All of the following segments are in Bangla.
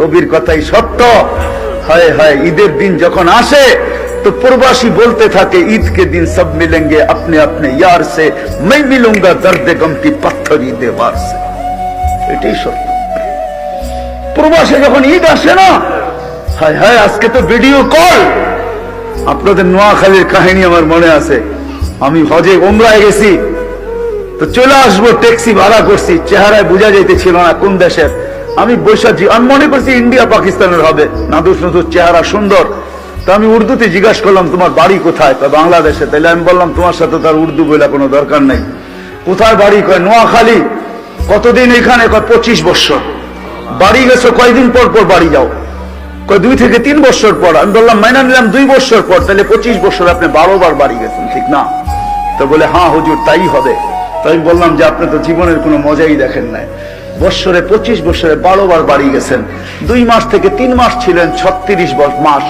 কবির কথাই সত্য হায় হায় ঈদের দিন যখন আসে তো প্রবাসী বলতে থাকে ঈদ के दिन सब मिलेंगे अपने अपने यार से मैं मिलूंगा दर्द गम की पत्थरी देवार से এটাই সত্য প্রবাসে যখন ঈদ আসে না হায় হায় আজকে তো ভিডিও কল আপনাদের নোয়াখালীর কাহিনী আমার মনে আছে আমি হজে ওমরায় গেছি তো চলে আসবো ট্যাক্সি ভাড়া করছি চেহারায় বোঝা যাইতেছিল না কোন দেশের আমি বৈশাখী আমি মনে করছি ইন্ডিয়া পাকিস্তানের হবে। নাদুস নদুর চেহারা সুন্দর। তো আমি উর্দুতে জিজ্ঞাসা করলাম, তোমার বাড়ি কোথায়? কয় বাংলাদেশে। তাহলে আমি বললাম, তোমার সাথে তার উর্দু বলে কোনো দরকার নেই। কোথায় বাড়ি? কয়, নোয়াখালী। কতদিন এখানে? কয়, পঁচিশ বছর। বাড়ি গেছো কয়দিন পর পর বাড়ি যাও? কয়, দুই থেকে তিন বছর পর। আমি বললাম, মাইনা নিলাম দুই বছর পর। তাহলে পঁচিশ বছর আপনি বারো বার বাড়ি গেছেন, ঠিক না? তো বলে হ্যাঁ হুজুর, তাই হবে। তাই বললাম যে, আপনি তো জীবনের কোনো মজাই দেখেন নাই। বৎসরে পঁচিশ বছরে বারো বার বাড়ি গেছেন। দুই মাস থেকে তিন মাস ছিলেন ছত্রিশ মাস।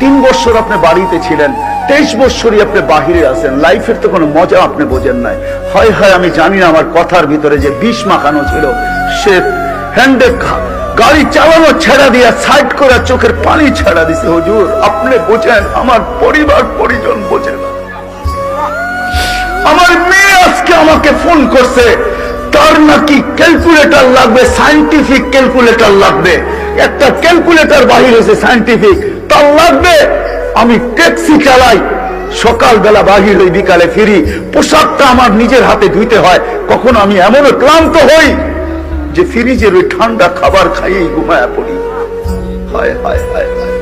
তিন বছর আপনি বাড়িতে ছিলেন, তেইশ বছরই আপনি বাহিরে আছেন। লাইফের তো কোনো মজা আপনি বোঝেন নাই। হয় হয়, আমি জানি না আমার কথার ভিতরে যে বিষ মাখানো ছিল। সে হ্যান্ডে গাড়ি চালানো ছেড়া দিয়া সাইড করে চোখের পানি ছেড়া দিছে। হুজুর, আপনি বোঝেন, আমার পরিবার পরিজন বোঝে না। আমার মেয়ে আজকে আমাকে ফোন করছে তার নাকি ক্যালকুলেটর লাগবে, সাইন্টিফিক ক্যালকুলেটর লাগবে। একটা ক্যালকুলেটর বাহির হয়েছে সাইন্টিফিক, তার লাগবে, আমি ট্যাক্সি চালাই। সকালবেলা বাহির হই, বিকালে ফিরি। পোশাকটা আমার নিজের হাতে ধুইতে হয়। কখনো আমি এমনও ক্লান্ত হই যে ফ্রিজের ওই ঠান্ডা খাবার খাইয়েই ঘুমায়া পড়ি। হায় হায় হায় হায়।